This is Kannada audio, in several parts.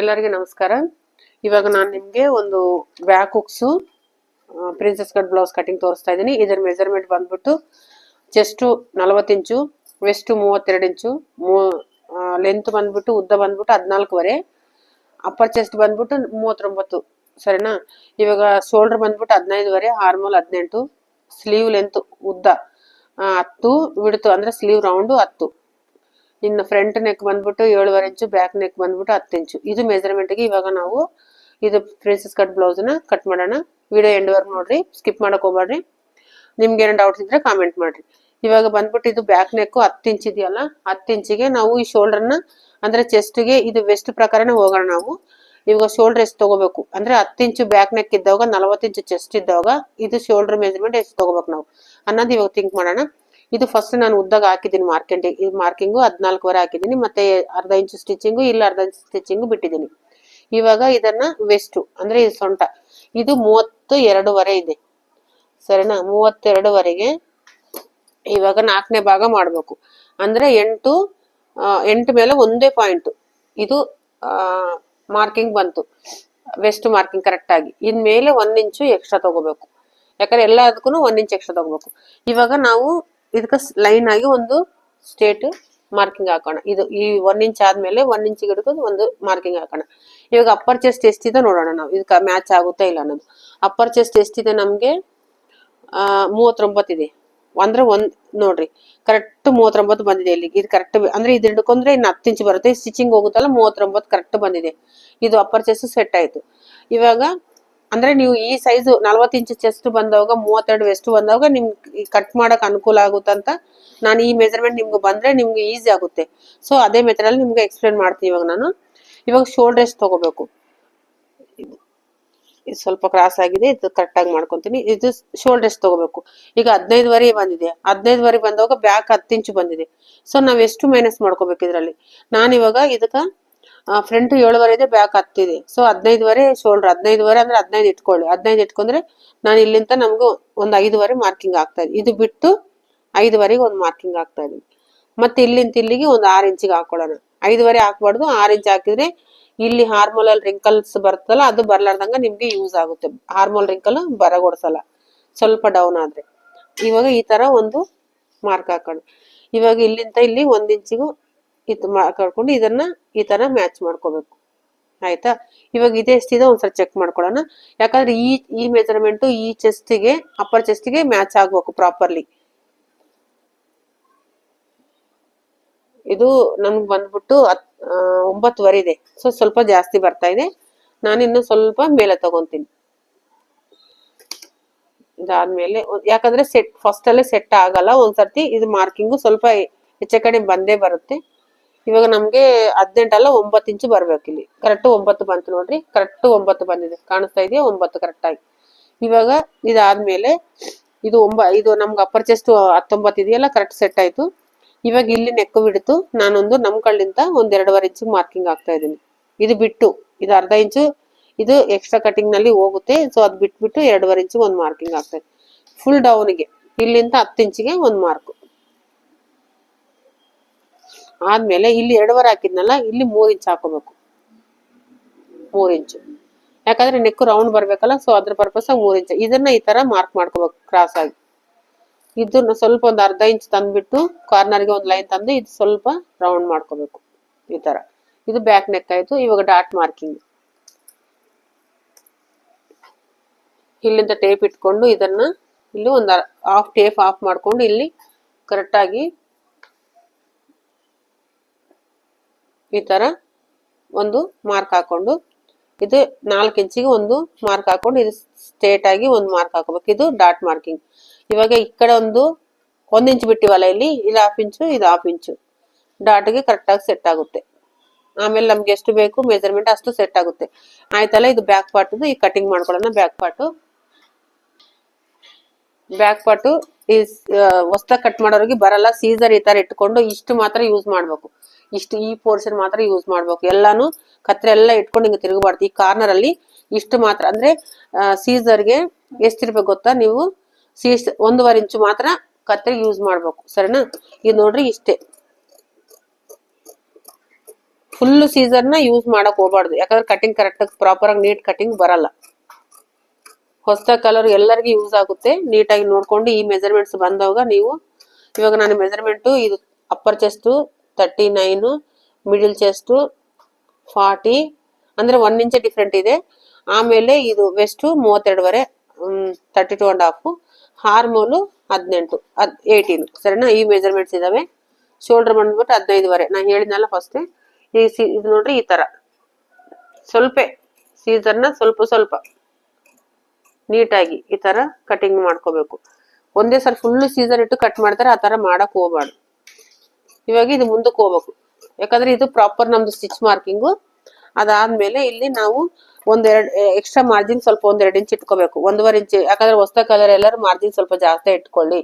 ಎಲ್ಲರಿಗೆ ನಮಸ್ಕಾರ. ಇವಾಗ ನಾನು ನಿಮಗೆ ಒಂದು back hooks princess cut blouse cutting ತೋರಿಸ್ತಾ ಇದ್ದೀನಿ. ಇದರ ಮೆಜರ್ಮೆಂಟ್ ಬಂದ್ಬಿಟ್ಟು ಚೆಸ್ಟು ನಲವತ್ತು ಇಂಚು ವೆಸ್ಟು ಮೂವತ್ತೆರಡು ಇಂಚು, ಮೂ ಲೆಂತ್ ಬಂದ್ಬಿಟ್ಟು, ಉದ್ದ ಬಂದ್ಬಿಟ್ಟು ಹದಿನಾಲ್ಕುವರೆ ಅಪ್ಪರ್ ಚೆಸ್ಟ್ ಬಂದ್ಬಿಟ್ಟು ಮೂವತ್ತೊಂಬತ್ತು, ಸರಿನಾ? ಇವಾಗ ಶೋಲ್ಡರ್ ಬಂದ್ಬಿಟ್ಟು ಹದಿನೈದುವರೆ ಹಾರ್ಮೋಲ್ ಹದಿನೆಂಟು ಸ್ಲೀವ್ ಲೆಂತ್ ಉದ್ದ ಹತ್ತು ಬಿಡ್ತು ಅಂದರೆ ಸ್ಲೀವ್ ರೌಂಡು ಹತ್ತು. ಇನ್ನು ಫ್ರಂಟ್ ನೆಕ್ ಬಂದ್ಬಿಟ್ಟು ಏಳುವರೆ ಇಂಚು ಬ್ಯಾಕ್ ನೆಕ್ ಬಂದ್ಬಿಟ್ಟು ಹತ್ತು ಇಂಚು ಇದು ಮೆಜರ್ಮೆಂಟ್ಗೆ ಇವಾಗ ನಾವು ಇದು ಪ್ರಿನ್ಸಸ್ ಕಟ್ ಬ್ಲೌಸ್ನ ಕಟ್ ಮಾಡೋಣ. ವಿಡಿಯೋ ಎಂಡ್ ಎಂಡ್ವರೆಗೆ ನೋಡ್ರಿ ಸ್ಕಿಪ್ ಮಾಡಕ್ ಹೋಗ್ಬೇಡ್ರಿ ನಿಮ್ಗೆ ಏನೋ ಡೌಟ್ಸ್ ಇದ್ರೆ ಕಾಮೆಂಟ್ ಮಾಡ್ರಿ. ಇವಾಗ ಬಂದ್ಬಿಟ್ಟು ಇದು ಬ್ಯಾಕ್ ನೆಕ್ ಹತ್ತು ಇಂಚ್ ಇದೆಯಲ್ಲ, ಹತ್ತು ಇಂಚಿಗೆ ನಾವು ಈ ಶೋಲ್ಡರ್ನ ಅಂದ್ರೆ ಚೆಸ್ಟ್ಗೆ ಇದು ವೆಸ್ಟ್ ಪ್ರಕಾರನೇ ಹೋಗೋಣ ನಾವು. ಇವಾಗ ಶೋಲ್ಡರ್ ಎಷ್ಟು ತಗೋಬೇಕು? ಅಂದ್ರೆ ಹತ್ತು ಇಂಚು ಬ್ಯಾಕ್ ನೆಕ್ ಇದ್ದಾಗ ನಲವತ್ತು ಇಂಚು ಚೆಸ್ಟ್ ಇದ್ದಾಗ ಇದು ಶೋಲ್ಡರ್ ಮೆಜರ್ಮೆಂಟ್ ಎಷ್ಟು ತಗೋಬೇಕು ನಾವು? ಅನ್ನೋದು ಇವಾಗ ಥಿಂಕ್ ಮಾಡೋಣ. ಇದು ಫಸ್ಟ್ ನಾನು ಉದ್ದಾಗ ಹಾಕಿದ್ದೀನಿ ಮಾರ್ಕೆಂಟ್ ಇದು ಮಾರ್ಕಿಂಗು ಹದಿನಾಲ್ಕುವರೆ ಹಾಕಿದ್ದೀನಿ, ಮತ್ತೆ ಅರ್ಧ ಇಂಚು ಸ್ಟಿಚಿಂಗು ಇಲ್ಲ ಅರ್ಧ ಇಂಚು ಸ್ಟಿಚಿಂಗು ಬಿಟ್ಟಿದ್ದೀನಿ. ಇವಾಗ ಇದನ್ನ ವೆಸ್ಟು ಅಂದ್ರೆ ಇದು ಸೊಂಟ. ಇದು ಮೂವತ್ತು ಎರಡೂವರೆ ಇದೆ. ಸರಿನಾ? ಮೂವತ್ತೆರಡುವರೆಗೆ ಇವಾಗ ನಾಲ್ಕನೇ ಭಾಗ ಮಾಡಬೇಕು. ಅಂದ್ರೆ ಎಂಟು ಎಂಟು ಮೇಲೆ ಒಂದೇ ಪಾಯಿಂಟ್ ಇದು ಮಾರ್ಕಿಂಗ್ ಬಂತು. ವೆಸ್ಟ್ ಮಾರ್ಕಿಂಗ್ ಕರೆಕ್ಟಾಗಿ ಇನ್ಮೇಲೆ ಒಂದ್ ಇಂಚು ಎಕ್ಸ್ಟ್ರಾ ತಗೋಬೇಕು. ಯಾಕಂದ್ರೆ ಎಲ್ಲದಕ್ಕೂ ಒಂದ್ ಇಂಚ್ ಎಕ್ಸ್ಟ್ರಾ ತಗೋಬೇಕು. ಇವಾಗ ನಾವು ಇದಕ್ಕೆ ಲೈನ್ ಆಗಿ ಒಂದು ಸ್ಟೇಟ್ ಮಾರ್ಕಿಂಗ್ ಹಾಕೋಣ. ಇದು ಈ ಒನ್ ಇಂಚ್ ಆದ್ಮೇಲೆ ಒನ್ ಇಂಚ್ ಹಿಡ್ಕೊಂಡು ಒಂದು ಮಾರ್ಕಿಂಗ್ ಹಾಕೋಣ. ಇವಾಗ ಅಪ್ಪರ್ ಚೆಸ್ಟ್ ಎಷ್ಟಿದೆ ನೋಡೋಣ ನಾವು. ಇದಕ್ಕೆ ಮ್ಯಾಚ್ ಆಗುತ್ತಾ ಇಲ್ಲ ಅನ್ನೋದು. ಅಪ್ಪರ್ ಚೆಸ್ಟ್ ಎಷ್ಟಿದೆ ನಮಗೆ? ಮೂವತ್ತೊಂಬತ್ತಿದೆ ಅಂದ್ರೆ ಒಂದ್, ನೋಡ್ರಿ ಕರೆಕ್ಟ್ ಮೂವತ್ತೊಂಬತ್ತು ಬಂದಿದೆ ಇಲ್ಲಿ ಇದು ಕರೆಕ್ಟ್ ಅಂದ್ರೆ ಇದು ಹಿಡ್ಕೊಂಡ್ರೆ ಇನ್ನು ಹತ್ತು ಇಂಚ್ ಬರುತ್ತೆ. ಸ್ಟಿಚಿಂಗ್ ಹೋಗುತ್ತಲ್ಲ ಮೂವತ್ತೊಂಬತ್ತು ಕರೆಕ್ಟ್ ಬಂದಿದೆ. ಇದು ಅಪ್ಪರ್ ಚೆಸ್ಟ್ ಸೆಟ್ ಆಯ್ತು. ಇವಾಗ ಅಂದ್ರೆ ನೀವು ಈ ಸೈಜು ನಲ್ವತ್ತು ಇಂಚು ಚೆಸ್ಟ್ ಬಂದವಾಗ, ಮೂವತ್ತೆರಡು ವೆಸ್ಟ್ ಬಂದವಾಗ ನಿಮ್ಗೆ ಕಟ್ ಮಾಡಕ್ ಅನುಕೂಲ ಆಗುತ್ತಂತ ನಾನು ಈ ಮೆಜರ್ಮೆಂಟ್ ನಿಮ್ಗೆ ಬಂದ್ರೆ ನಿಮ್ಗೆ ಈಸಿ ಆಗುತ್ತೆ. ಸೊ ಅದೇ ಮೆಥಡಲ್ಲಿ ನಿಮ್ಗೆ ಎಕ್ಸ್ಪ್ಲೇನ್ ಮಾಡ್ತೀನಿ ಇವಾಗ ನಾನು. ಇವಾಗ ಶೋಲ್ಡರ್ ತಗೋಬೇಕು. ಇದು ಸ್ವಲ್ಪ ಕ್ರಾಸ್ ಆಗಿದೆ, ಇದು ಕರೆಕ್ಟ್ ಮಾಡ್ಕೊತೀನಿ. ಇದು ಶೋಲ್ಡರ್ ತಗೋಬೇಕು. ಈಗ ಹದಿನೈದುವರೆ ಬಂದಿದೆ. ಹದಿನೈದುವರೆ ಬಂದಾಗ ಬ್ಯಾಕ್ ಹತ್ತು ಇಂಚು ಬಂದಿದೆ. ಸೊ ನಾವು ಎಷ್ಟು ಮೈನಸ್ ಮಾಡ್ಕೋಬೇಕು ಇದರಲ್ಲಿ? ನಾನು ಇವಾಗ ಇದಕ್ಕ ಫ್ರಂಟ್ ಏಳುವರೆ ಇದೆ ಬ್ಯಾಕ್ ಹತ್ತಿದೆ ಸೊ ಹದಿನೈದುವರೆ ಶೋಲ್ಡರ್ ಹದಿನೈದುವರೆ ಅಂದ್ರೆ ಹದಿನೈದು ಇಟ್ಕೊಳ್ಳಿ ಹದಿನೈದು ಇಟ್ಕೊಂಡ್ರೆ ನಾನು ಇಲ್ಲಿಂದ ನಮಗೂ ಒಂದು ಐದುವರೆ ಮಾರ್ಕಿಂಗ್ ಆಗ್ತಾ ಇದೆ. ಇದು ಬಿಟ್ಟು ಐದುವರೆಗೆ ಒಂದು ಮಾರ್ಕಿಂಗ್ ಆಗ್ತಾ ಇದೀನಿ ಮತ್ತೆ ಇಲ್ಲಿಂದ ಇಲ್ಲಿಗೆ ಒಂದು ಆರು ಇಂಚಿಗೆ ಹಾಕೊಳ್ಳೋಣ. ಐದುವರೆ ಹಾಕ್ಬಾರ್ದು, ಆರು ಇಂಚ್ ಹಾಕಿದ್ರೆ ಇಲ್ಲಿ ಹಾರ್ಮೋಲ್ ಅಲ್ಲಿ ರಿಂಕಲ್ಸ್ ಬರ್ತಲ್ಲ ಅದು ಬರ್ಲಾರ್ದಂಗ ನಿಮ್ಗೆ ಯೂಸ್ ಆಗುತ್ತೆ. ಹಾರ್ಮೋಲ್ ರಿಂಕಲ್ ಬರಗೊಡ್ಸಲ್ಲ. ಸ್ವಲ್ಪ ಡೌನ್ ಆದ್ರೆ. ಇವಾಗ ಈ ತರ ಒಂದು ಮಾರ್ಕ್ ಹಾಕೋಣ. ಇವಾಗ ಇಲ್ಲಿಂದ ಇಲ್ಲಿ ಒಂದ್ ಇಂಚಿಗೂ ಇದು ಮಾಡ್ಕೊಂಡು ಇದನ್ನ ಈ ತರ ಮ್ಯಾಚ್ ಮಾಡ್ಕೋಬೇಕು. ಆಯ್ತಾ? ಇವಾಗ ಇದೆ ಎಷ್ಟಿದೆ ಒಂದ್ಸಲ ಚೆಕ್ ಮಾಡ್ಕೊಳ್ಳೋಣ. ಯಾಕಂದ್ರೆ ಈ ಈ ಮೆಜರ್ಮೆಂಟ್ ಈ ಚೆಸ್ಟಿಗೆ ಅಪ್ಪರ್ ಚೆಸ್ಟಿಗೆ ಮ್ಯಾಚ್ ಆಗ್ಬೇಕು ಪ್ರಾಪರ್ಲಿ ಇದು ನನ್ಗೆ ಬಂದ್ಬಿಟ್ಟು ಹತ್- ಒಂಬತ್ತುವರೆ ಇದೆ. ಸೊ ಸ್ವಲ್ಪ ಜಾಸ್ತಿ ಬರ್ತಾ ಇದೆ. ನಾನು ಇನ್ನು ಸ್ವಲ್ಪ ಮೇಲೆ ತಗೊಂತೀನಿ. ಇದಾದ್ಮೇಲೆ, ಯಾಕಂದ್ರೆ ಸೆಟ್ ಫಸ್ಟ್ ಅಲ್ಲೇ ಸೆಟ್ ಆಗಲ್ಲ. ಒಂದ್ಸರ್ತಿ ಇದು ಮಾರ್ಕಿಂಗು ಸ್ವಲ್ಪ ಹೆಚ್ಚೆ ಕಡೆ ಬಂದೇ ಬರುತ್ತೆ. ಇವಾಗ ನಮ್ಗೆ ಹದಿನೆಂಟಲ್ಲ ಒಂಬತ್ತು ಇಂಚು ಬರ್ಬೇಕು ಇಲ್ಲಿ. ಕರೆಕ್ಟ್ ಒಂಬತ್ತು ಬಂತು ನೋಡ್ರಿ. ಕರೆಕ್ಟ್ ಒಂಬತ್ತು ಬಂದಿದೆ. ಕಾಣಿಸ್ತಾ ಇದೆಯಾ? ಒಂಬತ್ತು ಕರೆಕ್ಟ್ ಆಗಿ. ಇವಾಗ ಇದಾದ್ಮೇಲೆ ಇದು ಒಂಬ, ಇದು ನಮ್ಗೆ ಅಪ್ಪರ್ ಚೆಸ್ಟ್ ಹತ್ತೊಂಬತ್ತು ಇದೆಯಲ್ಲ ಕರೆಕ್ಟ್ ಸೆಟ್ ಆಯ್ತು. ಇವಾಗ ಇಲ್ಲಿ ನೆಕ್ಕು ಬಿಡ್ತು. ನಾನೊಂದು ನಮ್ ಕಳ್ಳಿಂದ ಒಂದ್ ಎರಡೂವರೆ ಇಂಚು ಮಾರ್ಕಿಂಗ್ ಆಗ್ತಾ ಇದ್ದೀನಿ. ಇದು ಬಿಟ್ಟು, ಇದು ಅರ್ಧ ಇಂಚು, ಇದು ಎಕ್ಸ್ಟ್ರಾ ಕಟಿಂಗ್ನಲ್ಲಿ ಹೋಗುತ್ತೆ. ಸೊ ಅದ್ ಬಿಟ್ಬಿಟ್ಟು ಎರಡೂವರೆ ಇಂಚು ಒಂದು ಮಾರ್ಕಿಂಗ್ ಆಗ್ತಾ ಇದೆ. ಫುಲ್ ಡೌನ್ಗೆ ಇಲ್ಲಿಂದ ಹತ್ತು ಇಂಚಿಗೆ ಒಂದು ಮಾರ್ಕ್ ಆದ್ಮೇಲೆ ಇಲ್ಲಿ ಎರಡುವರೆ ಹಾಕಿದ್ನಲ್ಲ, ಇಲ್ಲಿ ಮೂರ್ ಇಂಚ್ ಹಾಕೋಬೇಕು. ಮೂರ್ ಇಂಚು ಯಾಕಂದ್ರೆ ನೆಕ್ ರೌಂಡ್ ಬರ್ಬೇಕಲ್ಲ ಸೊ ಅದ್ರ ಪರ್ಪಸ್ ಮೂರ್ ಇಂಚ್ ಇದನ್ನ ಈ ತರ ಮಾರ್ಕ್ ಮಾಡ್ಕೋಬೇಕು ಕ್ರಾಸ್ ಆಗಿ. ಇದನ್ನ ಸ್ವಲ್ಪ ಒಂದು ಅರ್ಧ ಇಂಚ್ ತಂದ್ಬಿಟ್ಟು ಕಾರ್ನರ್ಗೆ ಒಂದು ಲೈನ್ ತಂದು ಇದು ಸ್ವಲ್ಪ ರೌಂಡ್ ಮಾಡ್ಕೋಬೇಕು, ಈ ತರ. ಇದು ಬ್ಯಾಕ್ ನೆಕ್ ಆಯ್ತು, ಇವಾಗ ಡಾಟ್ ಮಾರ್ಕಿಂಗ್ ಇಲ್ಲಿಂದ ಟೇಪ್ ಇಟ್ಕೊಂಡು ಇದನ್ನ ಇಲ್ಲಿ ಒಂದು ಹಾಫ್ ಟೇಪ್ ಆಫ್ ಮಾಡ್ಕೊಂಡು ಇಲ್ಲಿ ಕರೆಕ್ಟ್ ಈ ತರ ಒಂದು ಮಾರ್ಕ್ ಹಾಕೊಂಡು, ಇದು ನಾಲ್ಕು ಇಂಚಿಗೆ ಒಂದು ಮಾರ್ಕ್ ಹಾಕೊಂಡು, ಇದು ಸ್ಟೇಟ್ ಆಗಿ ಒಂದು ಮಾರ್ಕ್ ಹಾಕೋಬೇಕು. ಇದು ಡಾಟ್ ಮಾರ್ಕಿಂಗ್ ಇವಾಗ ಈ ಕಡೆ ಒಂದು, ಒಂದ್ ಇಂಚ್ ಬಿಟ್ಟಿವಲ್ಲ ಇಲ್ಲಿ, ಇದು ಹಾಫ್ ಇಂಚು ಇದು ಹಾಫ್ ಇಂಚು ಡಾಟ್ಗೆ ಕರೆಕ್ಟ್ ಆಗಿ ಸೆಟ್ ಆಗುತ್ತೆ. ಆಮೇಲೆ ನಮ್ಗೆ ಎಷ್ಟು ಬೇಕು ಮೆಜರ್ಮೆಂಟ್ ಅಷ್ಟು ಸೆಟ್ ಆಗುತ್ತೆ. ಆಯ್ತಲ್ಲ, ಇದು ಬ್ಯಾಕ್ ಪಾರ್ಟ್ ಈ ಕಟಿಂಗ್ ಮಾಡ್ಕೊಳ್ಳೋಣ. ಬ್ಯಾಕ್ ಪಾರ್ಟ್ ಬ್ಯಾಕ್ ಪಾರ್ಟ್ ಈ ಹೊಸ್ತಾಗಿ ಕಟ್ ಮಾಡೋರಿಗೆ ಬರಲ್ಲ. ಸೀಸರ್ ಈ ತರ ಇಟ್ಕೊಂಡು ಇಷ್ಟು ಮಾತ್ರ ಯೂಸ್ ಮಾಡ್ಬೇಕು. ಇಷ್ಟು ಈ ಪೋರ್ಷನ್ ಮಾತ್ರ ಯೂಸ್ ಮಾಡ್ಬೇಕು. ಎಲ್ಲಾನು ಕತ್ರೆ ಎಲ್ಲ ಇಟ್ಕೊಂಡು ಹಿಂಗೆ ತಿರುಗಬಾರ್ದು. ಈ ಕಾರ್ನರ್ ಅಲ್ಲಿ ಇಷ್ಟು ಮಾತ್ರ. ಅಂದ್ರೆ ಸೀಸರ್ಗೆ ಎಷ್ಟಿರ್ಬೇಕು ಗೊತ್ತಾ? ನೀವು ಸೀಸ್ ಒಂದೂವರೆ ಇಂಚು ಮಾತ್ರ ಕತ್ರೆ ಯೂಸ್ ಮಾಡ್ಬೇಕು. ಸರಿನಾ? ಇದು ನೋಡ್ರಿ ಇಷ್ಟೇ. ಫುಲ್ ಸೀಸರ್ನ ಯೂಸ್ ಮಾಡಕ್ ಹೋಗ್ಬಾರ್ದು. ಯಾಕಂದ್ರೆ ಕಟಿಂಗ್ ಕರೆಕ್ಟ್ ಪ್ರಾಪರ್ ಆಗಿ ನೀಟ್ ಕಟಿಂಗ್ ಬರಲ್ಲ. ಹೊಸ ಕಲರ್ ಎಲ್ಲರಿಗೂ ಯೂಸ್ ಆಗುತ್ತೆ. ನೀಟಾಗಿ ನೋಡ್ಕೊಂಡು ಈ ಮೆಜರ್ಮೆಂಟ್ಸ್ ಬಂದಾಗ ನೀವು, ಇವಾಗ ನಾನು ಮೆಜರ್ಮೆಂಟು ಇದು upper chest thirty nine middle chest forty ಅಂದರೆ ಒನ್ ಇಂಚ್ ಡಿಫ್ರೆಂಟ್ ಇದೆ. ಆಮೇಲೆ ಇದು waist ಮೂವತ್ತೆರಡುವರೆ thirty two and half armhole ಹದಿನೆಂಟು, ಹದ್ ಏಯ್ಟೀನು ಸರಿನಾ? ಈ ಮೆಜರ್ಮೆಂಟ್ಸ್ ಇದ್ದಾವೆ ಶೋಲ್ಡರ್ ಬಂದ್ಬಿಟ್ಟು ಹದಿನೈದುವರೆ. ನಾನು ಹೇಳಿದ್ನಲ್ಲ ಫಸ್ಟೇ ಈ ಸಿ, ಇದು ನೋಡ್ರಿ ಈ ಥರ ಸ್ವಲ್ಪ ಸೀಸರ್ನ ಸ್ವಲ್ಪ ಸ್ವಲ್ಪ ನೀಟಾಗಿ ಈ ಥರ ಕಟಿಂಗ್ ಮಾಡ್ಕೋಬೇಕು. ಒಂದೇ ಸಲ ಫುಲ್ ಸೀಸರ್ ಇಟ್ಟು ಕಟ್ ಮಾಡ್ತಾರೆ, ಆ ಥರ ಮಾಡೋಕೆ ಹೋಗ್ಬಾರ್ದು. ಇವಾಗ ಇದು ಮುಂದಕ್ಕೆ ಹೋಗ್ಬೇಕು. ಯಾಕಂದ್ರೆ ಇದು ಪ್ರಾಪರ್ ನಮ್ದು ಸ್ಟಿಚ್ ಮಾರ್ಕಿಂಗು ಅದಾದ್ಮೇಲೆ ಇಲ್ಲಿ ನಾವು ಒಂದೆರಡು ಎಕ್ಸ್ಟ್ರಾ ಮಾರ್ಜಿನ್ ಸ್ವಲ್ಪ ಒಂದೆರಡು ಇಂಚ್ ಇಟ್ಕೋಬೇಕು. ಒಂದೂವರೆ ಇಂಚ್ ಯಾಕಂದ್ರೆ ಹೊಸ ಕಲರ್ ಎಲ್ಲರೂ ಮಾರ್ಜಿನ್ ಸ್ವಲ್ಪ ಜಾಸ್ತಿ ಇಟ್ಕೊಳ್ಳಿ.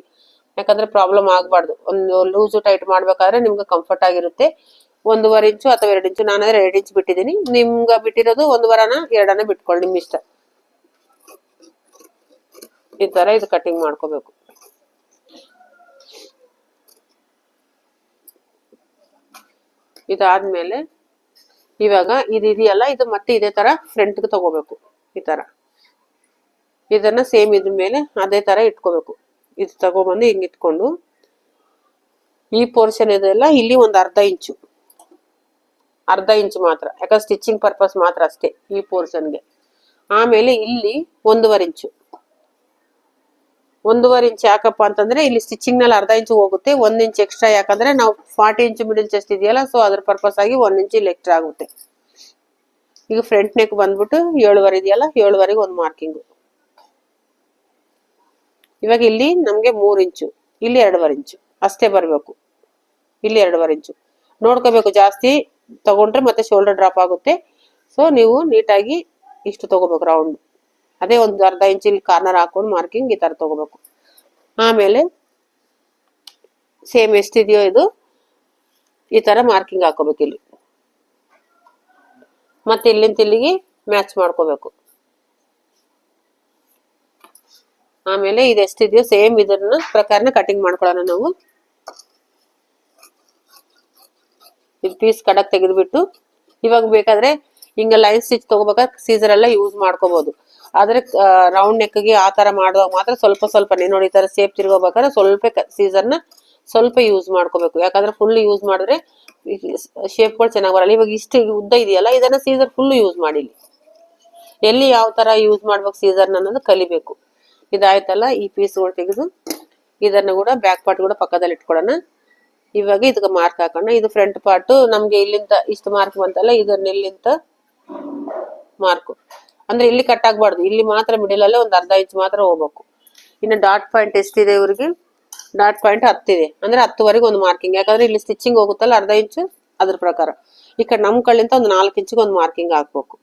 ಯಾಕಂದ್ರೆ ಪ್ರಾಬ್ಲಮ್ ಆಗಬಾರ್ದು. ಒಂದು ಲೂಸು ಟೈಟ್ ಮಾಡ್ಬೇಕಾದ್ರೆ ನಿಮ್ಗೆ ಕಂಫರ್ಟ್ ಆಗಿರುತ್ತೆ. ಒಂದೂವರೆ ಇಂಚು ಅಥವಾ ಎರಡು ಇಂಚು ನಾನು ಎರಡು ಇಂಚ್ ಬಿಟ್ಟಿದ್ದೀನಿ. ನಿಮ್ಗೆ ಬಿಟ್ಟಿರೋದು ಒಂದೂವರೆನ ಎರಡನ್ನ ಬಿಟ್ಕೊಳ್ಳಿ, ನಿಮ್ಮ ಇಷ್ಟ. ಈ ತರ ಇದು ಕಟಿಂಗ್ ಮಾಡ್ಕೋಬೇಕು. ಇದಾದ್ಮೇಲೆ ಇವಾಗ ಇದು ಇದೆಯಲ್ಲ, ಇದು ಮತ್ತೆ ಇದೇ ತರ ಫ್ರಂಟ್ಗೆ ತಗೋಬೇಕು, ಈ ತರ. ಇದನ್ನ ಸೇಮ್ ಇದ್ರ ಮೇಲೆ ಅದೇ ತರ ಇಟ್ಕೋಬೇಕು. ಇದು ತಗೊಬಂದು ಹಿಂಗೆ ಇಟ್ಕೊಂಡು, ಈ ಪೋರ್ಷನ್ ಇದೆಲ್ಲ ಇಲ್ಲಿ ಒಂದು ಅರ್ಧ ಇಂಚು ಅರ್ಧ ಇಂಚು ಮಾತ್ರ, ಯಾಕಂದ್ರೆ ಸ್ಟಿಚಿಂಗ್ ಪರ್ಪಸ್ ಮಾತ್ರ ಅಷ್ಟೇ ಈ ಪೋರ್ಷನ್ಗೆ ಆಮೇಲೆ ಇಲ್ಲಿ ಒಂದೂವರೆ ಇಂಚು. ಒಂದೂವರೆ ಇಂಚ್ ಯಾಕಪ್ಪ ಅಂತಂದ್ರೆ ಇಲ್ಲಿ ಸ್ಟಿಚಿಂಗ್ನಲ್ಲಿ ಅರ್ಧ ಇಂಚು ಹೋಗುತ್ತೆ, ಒಂದ್ ಇಂಚ್ ಎಕ್ಸ್ಟ್ರಾ ಯಾಕಂದ್ರೆ ನಾವು ಫಾರ್ಟಿ ಇಂಚ್ ಮಿಡಿಲ್ ಚೆಸ್ಟ್ ಇದೆಯಲ್ಲ ಸೊ ಅದ್ರ ಪರ್ಪಸ್ ಆಗಿ ಒಂದ್ ಇಂಚ್ ಇಲ್ಲಿ ಎಕ್ಸ್ಟ್ರಾ ಆಗುತ್ತೆ. ಈಗ ಫ್ರಂಟ್ ನೆಕ್ ಬಂದ್ಬಿಟ್ಟು ಏಳುವರೆ ಇದೆಯಲ್ಲ, ಏಳುವರೆಗೆ ಒಂದು ಮಾರ್ಕಿಂಗ್ ಇವಾಗ ಇಲ್ಲಿ ನಮ್ಗೆ ಮೂರ್ ಇಂಚು, ಇಲ್ಲಿ ಎರಡುವರೆ ಇಂಚು, ಅಷ್ಟೇ ಬರಬೇಕು. ಇಲ್ಲಿ ಎರಡುವರೆ ಇಂಚು. ನೋಡ್ಕೋಬೇಕು, ಜಾಸ್ತಿ ತಗೊಂಡ್ರೆ ಮತ್ತೆ ಶೋಲ್ಡರ್ ಡ್ರಾಪ್ ಆಗುತ್ತೆ. ಸೊ ನೀವು ನೀಟಾಗಿ ಇಷ್ಟು ತಗೋಬೇಕು ರೌಂಡ್ ಅದೇ ಒಂದು ಅರ್ಧ ಇಂಚ್ ಇಲ್ಲಿ ಕಾರ್ನರ್ ಹಾಕೊಂಡು ಮಾರ್ಕಿಂಗ್ ಈ ತರ ತಗೋಬೇಕು. ಆಮೇಲೆ ಸೇಮ್ ಎಷ್ಟಿದೆಯೋ ಇದು, ಈ ತರ ಮಾರ್ಕಿಂಗ್ ಹಾಕೋಬೇಕು ಇಲ್ಲಿ. ಮತ್ತೆ ಇಲ್ಲಿಂದ ಇಲ್ಲಿಗೆ ಮ್ಯಾಚ್ ಮಾಡ್ಕೋಬೇಕು. ಆಮೇಲೆ ಇದು ಎಷ್ಟಿದೆಯೋ ಸೇಮ್ ಇದನ್ನ ಪ್ರಕಾರನ ಕಟಿಂಗ್ ಮಾಡ್ಕೊಳ್ಳೋಣ ನಾವು. ಇದು ಪೀಸ್ ಕಡಕ್ ತೆಗೆದ್ಬಿಟ್ಟು, ಇವಾಗ ಬೇಕಾದ್ರೆ ಹಿಂಗ ಲೈನ್ ಸ್ಟಿಚ್ ತಗೋಬೇಕಾದ್ರೆ ಸೀಸರ್ ಎಲ್ಲ ಯೂಸ್ ಮಾಡ್ಕೋಬಹುದು ಆದ್ರೆ ರೌಂಡ್ ನೆಕ್ಗೆ ಆ ತರ ಮಾಡುವಾಗ ಮಾತ್ರ ಸ್ವಲ್ಪ ಸ್ವಲ್ಪ ನೋಡಿ ಈ ತರ ಸೇಪ್ ತಿರ್ಗೋಬೇಕಾದ್ರೆ ಸ್ವಲ್ಪ ಸೀಸರ್ನ ಸ್ವಲ್ಪ ಯೂಸ್ ಮಾಡ್ಕೋಬೇಕು. ಯಾಕಂದ್ರೆ ಫುಲ್ ಯೂಸ್ ಮಾಡಿದ್ರೆ ಶೇಪ್ಗಳು ಚೆನ್ನಾಗಿ ಬರಲ್ಲ. ಇವಾಗ ಇಷ್ಟು ಉದ್ದ ಇದೆಯಲ್ಲ, ಇದನ್ನ ಸೀಸರ್ ಫುಲ್ ಯೂಸ್ ಮಾಡಿಲ್ಲ ಎಲ್ಲಿ ಯಾವ ತರ ಯೂಸ್ ಮಾಡ್ಬೇಕು ಸೀಸರ್ನ ಅನ್ನೋದು ಕಲಿಬೇಕು. ಇದಾಯ್ತಲ್ಲ, ಈ ಪೀಸ್ಗಳು ತೆಗೆದು ಇದನ್ನ ಕೂಡ ಬ್ಯಾಕ್ ಪಾರ್ಟ್ ಕೂಡ ಪಕ್ಕದಲ್ಲಿ ಇಟ್ಕೊಳ್ಳೋಣ. ಇವಾಗ ಇದಕ್ಕೆ ಮಾರ್ಕ್ ಹಾಕೋಣ. ಇದು ಫ್ರಂಟ್ ಪಾರ್ಟ್ ನಮ್ಗೆ ಇಲ್ಲಿಂದ ಇಷ್ಟು ಮಾರ್ಕ್ ಬಂತಲ್ಲ, ಇದನ್ನ ಇಲ್ಲಿಂದ ಮಾರ್ಕ್ ಅಂದ್ರೆ ಇಲ್ಲಿ ಕಟ್ ಆಗ್ಬಾರ್ದು. ಇಲ್ಲಿ ಮಾತ್ರ ಮಿಡಲ್ ಅಲ್ಲೇ ಒಂದ್ ಅರ್ಧ ಇಂಚ್ ಮಾತ್ರ ಹೋಗ್ಬೇಕು. ಇನ್ನು ಡಾಟ್ ಪಾಯಿಂಟ್ ಎಷ್ಟಿದೆ ಇವ್ರಿಗೆ? ಡಾಟ್ ಪಾಯಿಂಟ್ ಹತ್ತಿದೆ ಅಂದ್ರೆ ಹತ್ತುವರೆಗೆ ಒಂದು ಮಾರ್ಕಿಂಗ್ ಯಾಕಂದ್ರೆ ಇಲ್ಲಿ ಸ್ಟಿಚಿಂಗ್ ಹೋಗುತ್ತಲ್ಲ ಅರ್ಧ ಇಂಚು ಅದ್ರ ಪ್ರಕಾರ. ಈ ಕಡೆ ನಮ್ ಕಡೆಯಿಂದ ಒಂದು ನಾಲ್ಕು ಇಂಚಿಗೆ ಒಂದು ಮಾರ್ಕಿಂಗ್ ಹಾಕ್ಬೇಕು.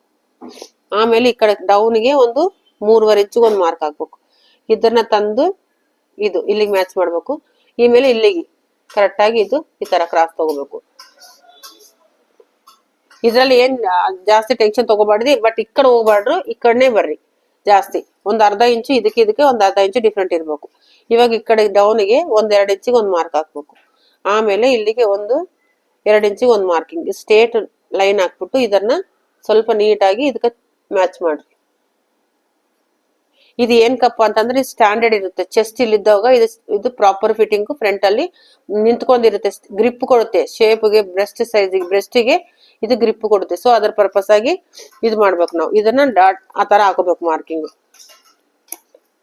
ಆಮೇಲೆ ಈ ಕಡೆ ಡೌನ್ಗೆ ಒಂದು ಮೂರುವರೆ ಇಂಚಿಗೆ ಒಂದು ಮಾರ್ಕ್ ಹಾಕ್ಬೇಕು. ಇದನ್ನ ತಂದು ಇದು ಇಲ್ಲಿಗೆ ಮ್ಯಾಚ್ ಮಾಡ್ಬೇಕು. ಈ ಮೇಲೆ ಇಲ್ಲಿಗೆ. ಕರೆಕ್ಟ್ ಆಗಿ ಇದು ಈ ತರ ಕ್ರಾಸ್ ತಗೋಬೇಕು. ಇದ್ರಲ್ಲಿ ಏನ್ ಜಾಸ್ತಿ ಟೆನ್ಷನ್ ತಗೋಬಾರ್ದು ಬಟ್ ಈ ಕಡೆ ಹೋಗ್ಬಾರ್ದು ಈ ಕಡೆನೇ ಬರ್ರಿ, ಜಾಸ್ತಿ. ಒಂದ್ ಅರ್ಧ ಇಂಚು ಇದಕ್ಕೆ ಇದಕ್ಕೆ ಒಂದ್ ಅರ್ಧ ಇಂಚು ಡಿಫ್ರೆಂಟ್ ಇರ್ಬೇಕು. ಇವಾಗ ಈ ಕಡೆ ಡೌನ್ಗೆ ಒಂದ್ ಎರಡ್ ಇಂಚಿಗೆ ಒಂದು ಮಾರ್ಕ್ ಹಾಕ್ಬೇಕು. ಆಮೇಲೆ ಇಲ್ಲಿಗೆ ಒಂದು ಎರಡ್ ಇಂಚಿಗೆ ಒಂದು ಮಾರ್ಕಿಂಗ್ ಸ್ಟೇಟ್ ಲೈನ್ ಹಾಕ್ಬಿಟ್ಟು ಇದನ್ನ ಸ್ವಲ್ಪ ನೀಟಾಗಿ ಇದಕ್ಕೆ ಮ್ಯಾಚ್ ಮಾಡ್ರಿ. ಇದು ಏನ್ ಕಪ್ಪ ಅಂತಂದ್ರೆ ಸ್ಟ್ಯಾಂಡರ್ಡ್ ಇರುತ್ತೆ. ಚೆಸ್ಟ್ ಇಲ್ಲಿದ್ದಾಗ ಇದು ಇದು ಪ್ರಾಪರ್ ಫಿಟ್ಟಿಂಗ್ ಫ್ರಂಟ್ ಅಲ್ಲಿ ನಿಂತ್ಕೊಂಡಿರುತ್ತೆ. ಗ್ರಿಪ್ ಕೊಡುತ್ತೆ. ಶೇಪ್ಗೆ ಬ್ರೆಸ್ಟ್ ಸೈಜಿಗೆ ಬ್ರೆಸ್ಟಿಗೆ ಇದು ಗ್ರಿಪ್ ಕೊಡುತ್ತೆ. ಸೊ ಅದ್ರ ಪರ್ಪಸ್ ಆಗಿ ಇದು ಮಾಡ್ಬೇಕು ನಾವು. ಇದನ್ನ ಡಾಟ್ ಆ ತರ ಹಾಕೋಬೇಕು ಮಾರ್ಕಿಂಗ್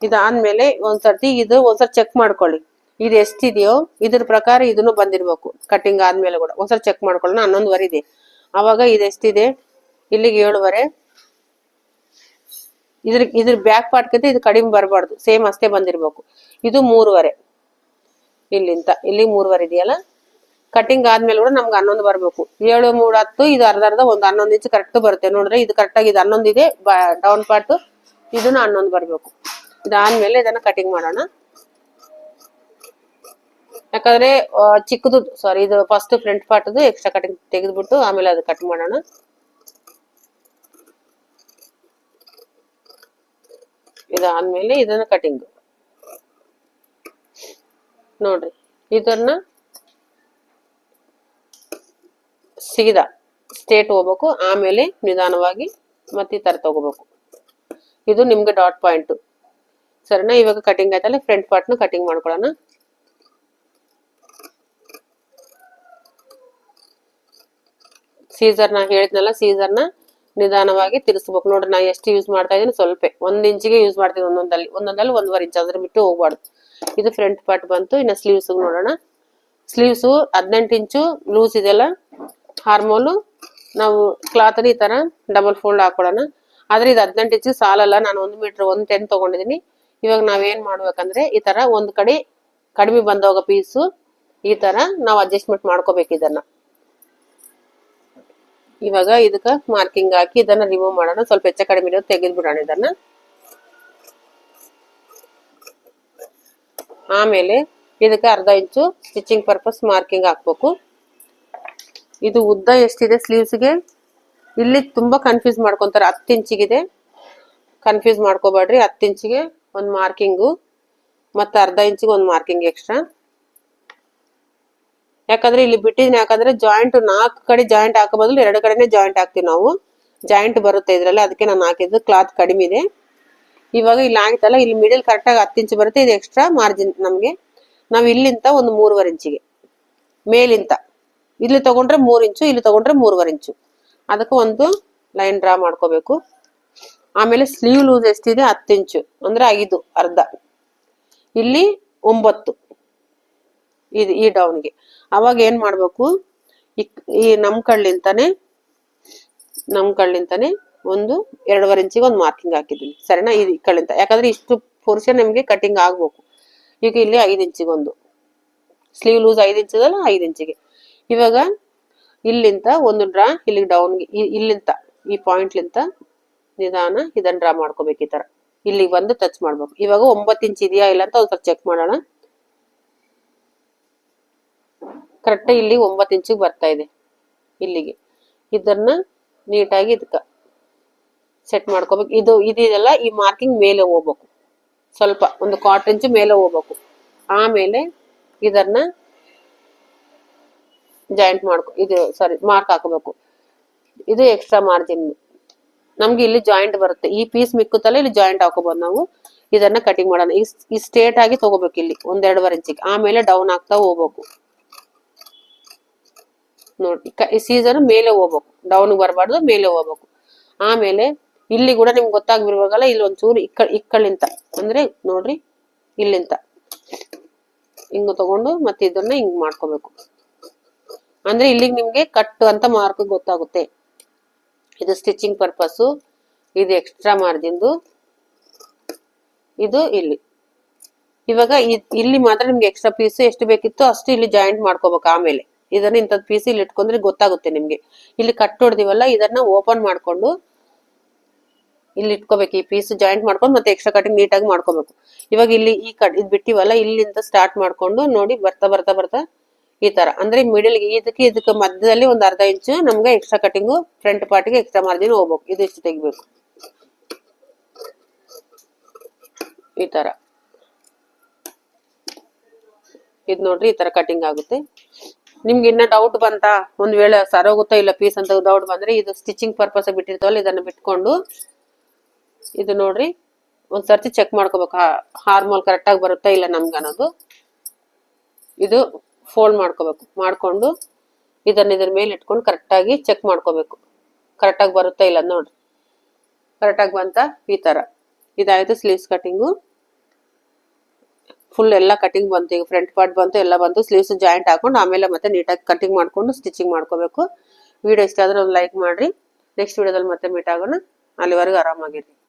ಇದಾದ್ಮೇಲೆ ಒಂದ್ಸರ್ತಿ ಇದು ಒಂದ್ಸರಿ ಚೆಕ್ ಮಾಡ್ಕೊಳ್ಳಿ. ಇದು ಎಷ್ಟಿದೆಯೋ, ಇದ್ರ ಪ್ರಕಾರ ಇದನ್ನು ಬಂದಿರ್ಬೇಕು. ಕಟಿಂಗ್ ಆದ್ಮೇಲೆ ಕೂಡ. ಒಂದ್ಸರಿ ಚೆಕ್ ಮಾಡ್ಕೊಳ್ಳೋಣ, ಹನ್ನೊಂದುವರೆ ಇದೆ. ಅವಾಗ ಇದು ಎಷ್ಟಿದೆ? ಇಲ್ಲಿಗೆ ಏಳುವರೆ. ಇದ್ರ ಇದ್ರ ಬ್ಯಾಕ್ ಪಾರ್ಟ್ಗಿಂತ ಇದು ಕಡಿಮೆ ಬರಬಾರ್ದು. ಸೇಮ್ ಅಷ್ಟೇ ಬಂದಿರ್ಬೇಕು. ಇದು ಮೂರುವರೆ. ಇಲ್ಲಿಂತ ಇಲ್ಲಿ ಮೂರುವರೆ ಇದೆಯಲ್ಲ? ಕಟಿಂಗ್ ಆದ್ಮೇಲೆ ಕೂಡ ನಮ್ಗೆ ಹನ್ನೊಂದು ಬರಬೇಕು. ಏಳು, ಮೂರು, ಹತ್ತು, ಇದು ಅರ್ಧ ಅರ್ಧ ಒಂದು ಹನ್ನೊಂದು ಇಂಚು ಕರೆಕ್ಟ್ ಬರುತ್ತೆ. ನೋಡ್ರೆ ಇದು ಕರೆಕ್ಟಾಗಿ ಇದು ಹನ್ನೊಂದು ಇದೆ ಡೌನ್ ಪಾರ್ಟ್ ಇದನ್ನು ಹನ್ನೊಂದು ಬರಬೇಕು. ಇದಾದ್ಮೇಲೆ ಇದನ್ನ ಕಟಿಂಗ್ ಮಾಡೋಣ. ಯಾಕಂದ್ರೆ ಚಿಕ್ಕದು ಸಾರಿ ಇದು ಫಸ್ಟ್ ಫ್ರಂಟ್ ಪಾರ್ಟ್ದು ಎಕ್ಸ್ಟ್ರಾ ಕಟಿಂಗ್ ತೆಗೆದುಬಿಟ್ಟು ಆಮೇಲೆ ಅದು ಕಟ್ ಮಾಡೋಣ. ಇದಾದ್ಮೇಲೆ ಇದನ್ನ ಕಟಿಂಗ್ ನೋಡ್ರಿ, ಇದನ್ನ ಸೀದಾ ಸ್ಟೇಟ್ ಹೋಗ್ಬೇಕು, ಆಮೇಲೆ ನಿಧಾನವಾಗಿ ಮತ್ತೆ ಈ ತಗೋಬೇಕು. ಇದು ನಿಮ್ಗೆ ಡಾಟ್ ಪಾಯಿಂಟ್ ಸರಿನಾ? ಇವಾಗ ಕಟಿಂಗ್ ಆಯ್ತಲ್ಲ ಫ್ರಂಟ್ ಪಾರ್ಟ್ನ ಕಟಿಂಗ್ ಮಾಡ್ಕೊಳ್ಳೋಣ. ಸೀಸರ್ನ ಹೇಳಿದ್ನಲ್ಲ ಸೀಸರ್ನ ನಿಧಾನವಾಗಿ ತಿರ್ಸ್ಬೇಕು ನೋಡ್ರಿ, ನಾ ಎಷ್ಟು ಯೂಸ್ ಮಾಡ್ತಾ ಇದ್ದೀನಿ ಸ್ವಲ್ಪ. ಒಂದ್ ಇಂಚಿಗೆ ಯೂಸ್ ಮಾಡ್ತೀನಿ ಒಂದೊಂದಲ್ಲಿ. ಒಂದೊಂದಲ್ಲಿ ಒಂದೂವರೆ ಇಂಚ್ ಅದ್ರ ಬಿಟ್ಟು ಹೋಗ್ಬಾರ್ದು. ಇದು ಫ್ರಂಟ್ ಪಾರ್ಟ್ ಬಂತು, ಇನ್ನು ಸ್ಲೀವ್ಸ್ ನೋಡೋಣ. ಸ್ಲೀವ್ಸು ಹದಿನೆಂಟು ಇಂಚು ಲೂಸ್ ಇದೆಯಲ್ಲ? ಹಾರ್ಮೋಲು ನಾವು ಕ್ಲಾತ್ ಈ ತರ ಡಬಲ್ ಫೋಲ್ಡ್ ಹಾಕೊಳ್ಳೋಣ. ಆದ್ರೆ ಇದು ಹದಿನೆಂಟು ಇಂಚು ಸಾಲಲ್ಲ, ನಾನು ಒಂದು ಮೀಟರ್ ಒಂದು ಟೆನ್ ತಗೊಂಡಿದ್ದೀನಿ ಇವಾಗ ನಾವೇನು ಮಾಡ್ಬೇಕಂದ್ರೆ ಈ ತರ ಒಂದ್ ಕಡೆ ಕಡಿಮೆ ಬಂದೋಗ ಪೀಸು ಈ ತರ ನಾವು ಅಡ್ಜಸ್ಟ್ಮೆಂಟ್ ಮಾಡ್ಕೋಬೇಕು ಇದನ್ನ. ಇವಾಗ ಇದಕ್ಕೆ ಮಾರ್ಕಿಂಗ್ ಹಾಕಿ ಇದನ್ನ ರಿಮೂವ್ ಮಾಡೋಣ. ಸ್ವಲ್ಪ ಹೆಚ್ಚ ಕಡಿಮೆ ಇರೋದು ತೆಗೆದು ಬಿಡೋಣ ಇದನ್ನ. ಆಮೇಲೆ ಇದಕ್ಕೆ ಅರ್ಧ ಇಂಚು ಸ್ಟಿಚಿಂಗ್ ಪರ್ಪಸ್ ಮಾರ್ಕಿಂಗ್ ಹಾಕ್ಬೇಕು. ಇದು ಉದ್ದ ಎಷ್ಟಿದೆ ಸ್ಲೀವ್ಸ್ಗೆ ಇಲ್ಲಿ ತುಂಬಾ ಕನ್ಫ್ಯೂಸ್ ಮಾಡ್ಕೊತಾರೆ. ಹತ್ತು ಇಂಚಿಗಿದೆ. ಕನ್ಫ್ಯೂಸ್ ಮಾಡ್ಕೋಬೇಡ್ರಿ. ಹತ್ತು ಇಂಚಿಗೆ ಒಂದು ಮಾರ್ಕಿಂಗು ಮತ್ತೆ ಅರ್ಧ ಇಂಚಿಗೆ ಒಂದು ಮಾರ್ಕಿಂಗ್ ಎಕ್ಸ್ಟ್ರಾ ಯಾಕಂದ್ರೆ ಇಲ್ಲಿ ಬಿಟ್ಟಿದ್ದೀನಿ. ಯಾಕಂದ್ರೆ ಜಾಯಿಂಟ್ ನಾಲ್ಕು ಕಡೆ ಜಾಯಿಂಟ್ ಹಾಕೋ ಬದಲು ಎರಡು ಕಡೆನೇ ಜಾಯಿಂಟ್ ಹಾಕ್ತೀವಿ ನಾವು. ಜಾಯಿಂಟ್ ಬರುತ್ತೆ ಇದರಲ್ಲಿ. ಅದಕ್ಕೆ ನಾನು ಹಾಕಿದ್ದು ಕ್ಲಾತ್ ಕಡಿಮೆ ಇದೆ. ಇವಾಗ ಇಲ್ಲಿ ಆಯ್ತಲ್ಲ ಇಲ್ಲಿ ಮಿಡಲ್ ಕರೆಕ್ಟಾಗಿ ಹತ್ತು ಇಂಚು ಬರುತ್ತೆ. ಇದು ಎಕ್ಸ್ಟ್ರಾ ಮಾರ್ಜಿನ್ ನಮಗೆ. ನಾವು ಇಲ್ಲಿಂದ ಒಂದು ಮೂರುವರೆ ಇಂಚಿಗೆ. ಮೇಲಿಂದ ಇಲ್ಲಿ ತಗೊಂಡ್ರೆ ಮೂರು ಇಂಚು, ಇಲ್ಲಿ ತಗೊಂಡ್ರೆ ಮೂರುವರೆ ಇಂಚು. ಅದಕ್ಕೆ ಒಂದು ಲೈನ್ ಡ್ರಾ ಮಾಡ್ಕೋಬೇಕು. ಆಮೇಲೆ ಸ್ಲೀವ್ ಲೂಸ್ ಎಷ್ಟಿದೆ? ಹತ್ತು ಇಂಚು. ಅಂದ್ರೆ ಐದು, ಅರ್ಧ. ಇಲ್ಲಿ ಒಂಬತ್ತು. ಇದು ಈ ಡೌನ್ಗೆ ಅವಾಗ ಏನ್ ಮಾಡ್ಬೇಕು? ಈ ನಮ್ ಕಳ್ಳಿಂತಾನೆ ನಮ್ ಕಳ್ಳಿಂತಾನೆ ಒಂದು ಎರಡೂವರೆ ಇಂಚಿಗೆ ಒಂದು ಮಾರ್ಕಿಂಗ್ ಹಾಕಿದ್ದೀನಿ. ಸರಿನಾ? ಇದು ಕಳ್ಳಿಂತ. ಯಾಕಂದ್ರೆ ಇಷ್ಟು ಪೋರ್ಷನ್ ನಿಮಗೆ ಕಟಿಂಗ್ ಆಗ್ಬೇಕು. ಈಗ ಇಲ್ಲಿ ಐದು ಇಂಚಿಗೆ ಒಂದು ಸ್ಲೀವ್ ಲೂಸ್ ಐದು ಇಂಚದಲ್ಲ ಐದು ಇಂಚಿಗೆ. ಇವಾಗ ಇಲ್ಲಿಂದ ಒಂದು ಡ್ರಾ, ಇಲ್ಲಿಗೆ ಡೌನ್ಗೆ ಇಲ್ಲಿಂದ ಈ ಪಾಯಿಂಟ್ಲಿಂತ ನಿಧಾನ ಇದನ್ನ ಡ್ರಾ ಮಾಡ್ಕೋಬೇಕು ಈ ತರ. ಇಲ್ಲಿಗೆ ಬಂದು ಟಚ್ ಮಾಡ್ಬೇಕು. ಇವಾಗ ಒಂಬತ್ತು ಇಂಚ್ ಇದೆಯಾ ಇಲ್ಲ ಅಂತ ಒಂದ್ಸಲ ಚೆಕ್ ಮಾಡೋಣ. ಕರೆಕ್ಟ್ ಇಲ್ಲಿ ಒಂಬತ್ತು ಇಂಚಿಗೆ ಬರ್ತಾ ಇದೆ ಇಲ್ಲಿಗೆ. ಇದನ್ನ ನೀಟಾಗಿ ಇದಕ್ಕ ಸೆಟ್ ಮಾಡ್ಕೋಬೇಕು. ಇದು ಇದೆಲ್ಲ ಈ ಮಾರ್ಕಿಂಗ್ ಮೇಲೆ ಹೋಗ್ಬೇಕು. ಸ್ವಲ್ಪ ಒಂದು ಕ್ವಾರ್ಟರ್ ಇಂಚು ಮೇಲೆ ಹೋಗ್ಬೇಕು. ಆಮೇಲೆ ಇದನ್ನ ಜಾಯಿಂಟ್ ಮಾಡ್ಕೊ, ಇದು ಸಾರಿ ಮಾರ್ಕ್ ಹಾಕಬೇಕು. ಇದು ಎಕ್ಸ್ಟ್ರಾ ಮಾರ್ಜಿನ್ ನಮ್ಗೆ ಇಲ್ಲಿ ಜಾಯಿಂಟ್ ಬರುತ್ತೆ. ಈ ಪೀಸ್ ಮಿಕ್ಕುತ್ತಲ್ಲ ಇಲ್ಲಿ ಜಾಯಿಂಟ್ ಹಾಕೋಬಹುದು ನಾವು. ಇದನ್ನ ಕಟಿಂಗ್ ಮಾಡೋಣ. ಈ- ಸ್ಟ್ರೇಟ್ ಆಗಿ ತಗೋಬೇಕು ಇಲ್ಲಿ, ಒಂದೆರಡುವರೆ ಇಂಚಿಗೆ ಆಮೇಲೆ ಡೌನ್ ಆಗ್ತಾ ಹೋಗ್ಬೇಕು. ನೋಡಿ, ಈ ಸೀಸನ್ ಮೇಲೆ ಹೋಗ್ಬೇಕು. ಡೌನ್ ಬರಬಾರ್ದು, ಮೇಲೆ ಹೋಗ್ಬೇಕು. ಆಮೇಲೆ ಇಲ್ಲಿ ಕೂಡ ನಿಮ್ಗೆ ಗೊತ್ತಾಗ್ಬಿರ್ಬೇಕಲ್ಲ ಇಲ್ಲಿ ಒಂಚೂರು ಇಕ್ಕ ಇಕ್ಕಳಿಂತ. ಅಂದ್ರೆ ನೋಡ್ರಿ, ಇಲ್ಲಿಂತ. ಹಿಂಗ ತಗೊಂಡು ಮತ್ತೆ ಇದನ್ನ ಹಿಂಗ್ ಮಾಡ್ಕೋಬೇಕು. ಅಂದ್ರೆ ಇಲ್ಲಿಗೆ ನಿಮ್ಗೆ ಕಟ್ ಅಂತ ಮಾರ್ಕ್ ಗೊತ್ತಾಗುತ್ತೆ. ಇದು ಸ್ಟಿಚಿಂಗ್ ಪರ್ಪಸ್ಸು ಇದು ಎಕ್ಸ್ಟ್ರಾ ಮಾರ್ಜಿನ್ದು ಇದು ಇಲ್ಲಿ. ಇವಾಗ ಇಲ್ಲಿ ಮಾತ್ರ ನಿಮ್ಗೆ ಎಕ್ಸ್ಟ್ರಾ ಪೀಸ್ ಎಷ್ಟು ಬೇಕಿತ್ತು ಅಷ್ಟು ಇಲ್ಲಿ ಜಾಯಿಂಟ್ ಮಾಡ್ಕೋಬೇಕು ಆಮೇಲೆ. ಇದನ್ನ ಇಂಥದ್ ಪೀಸ್ ಇಲ್ಲಿ ಇಟ್ಕೊಂಡ್ರೆ ಗೊತ್ತಾಗುತ್ತೆ ನಿಮ್ಗೆ. ಇಲ್ಲಿ ಕಟ್ ಹೊಡ್ದಿವಲ್ಲ, ಇದನ್ನ ಓಪನ್ ಮಾಡ್ಕೊಂಡು ಇಲ್ಲಿ ಇಟ್ಕೋಬೇಕು. ಈ ಪೀಸ್ ಜಾಯಿಂಟ್ ಮಾಡ್ಕೊಂಡು ಮತ್ತೆ ಎಕ್ಸ್ಟ್ರಾ ಕಟಿಂಗ್ ನೀಟಾಗಿ ಮಾಡ್ಕೋಬೇಕು. ಇವಾಗ ಇಲ್ಲಿ ಈ ಕಟ್ ಇದು ಬಿಟ್ಟಿವಲ್ಲ, ಇಲ್ಲಿಂದ ಸ್ಟಾರ್ಟ್ ಮಾಡ್ಕೊಂಡು ನೋಡಿ ಬರ್ತಾ ಬರ್ತಾ ಬರ್ತಾ ಈ ತರ. ಅಂದ್ರೆ ಮಿಡಲ್ ಇದಕ್ಕೆ ಇದಕ್ಕೆ ಮಧ್ಯದಲ್ಲಿ ಒಂದು ಅರ್ಧ ಇಂಚು ನಮ್ಗೆ ಎಕ್ಸ್ಟ್ರಾ ಕಟಿಂಗು ಫ್ರಂಟ್ ಪಾರ್ಟ್ಗೆ ಎಕ್ಸ್ಟ್ರಾ ಮಾರ್ಜಿನ್ ಹೋಗ್ಬೇಕು. ಇದು ಇಷ್ಟು ತೆಗಿಬೇಕು. ಈ ತರ. ಇದು ನೋಡ್ರಿ, ಈ ತರ ಕಟಿಂಗ್ ಆಗುತ್ತೆ. ನಿಮ್ಗೆ ಇನ್ನ ಡೌಟ್ ಬಂತಾ? ಒಂದ್ ವೇಳೆ ಸರೋಗುತ್ತಾ ಇಲ್ಲ ಪೀಸ್ ಅಂತ ಡೌಟ್ ಬಂದ್ರೆ ಇದು ಸ್ಟಿಚಿಂಗ್ ಪರ್ಪಸ್ ಬಿಟ್ಟಿರ್ತಾವಲ್ಲ, ಇದನ್ನ ಬಿಟ್ಕೊಂಡು ಇದು ನೋಡ್ರಿ, ಒಂದ್ ಸರ್ತಿ ಚೆಕ್ ಮಾಡ್ಕೋಬೇಕು. ಹಾರ್ಮೋಲ್ ಕರೆಕ್ಟ್ ಆಗಿ ಬರುತ್ತಾ ಇಲ್ಲ ನಮ್ಗೆ ಅನ್ನೋದು. ಇದು ಫೋಲ್ಡ್ ಮಾಡ್ಕೋಬೇಕು. ಮಾಡಿಕೊಂಡು ಇದನ್ನು ಇದ್ರ ಮೇಲೆ ಇಟ್ಕೊಂಡು ಕರೆಕ್ಟಾಗಿ ಚೆಕ್ ಮಾಡ್ಕೋಬೇಕು. ಕರೆಕ್ಟಾಗಿ ಬರುತ್ತಾ ಇಲ್ಲ ನೋಡಿರಿ. ಕರೆಕ್ಟಾಗಿ ಬಂತ ಈ ಥರ ಇದಾಯಿತು ಸ್ಲೀವ್ಸ್ ಕಟಿಂಗು ಫುಲ್ ಎಲ್ಲ ಕಟಿಂಗ್ ಬಂತು ಈಗ. ಫ್ರಂಟ್ ಪಾರ್ಟ್ ಬಂತು, ಎಲ್ಲ ಬಂತು. ಸ್ಲೀವ್ಸ್ ಜಾಯಿಂಟ್ ಹಾಕೊಂಡು ಆಮೇಲೆ ಮತ್ತೆ ನೀಟಾಗಿ ಕಟಿಂಗ್ ಮಾಡ್ಕೊಂಡು ಸ್ಟಿಚಿಂಗ್ ಮಾಡ್ಕೋಬೇಕು. ವಿಡಿಯೋ ಇಷ್ಟ ಆದ್ರೆ ಒಂದು ಲೈಕ್ ಮಾಡಿರಿ. ನೆಕ್ಸ್ಟ್ ವಿಡಿಯೋದಲ್ಲಿ ಮತ್ತೆ ಮೀಟ್ ಆಗೋಣ. ಅಲ್ಲಿವರೆಗೂ ಆರಾಮಾಗಿರಿ.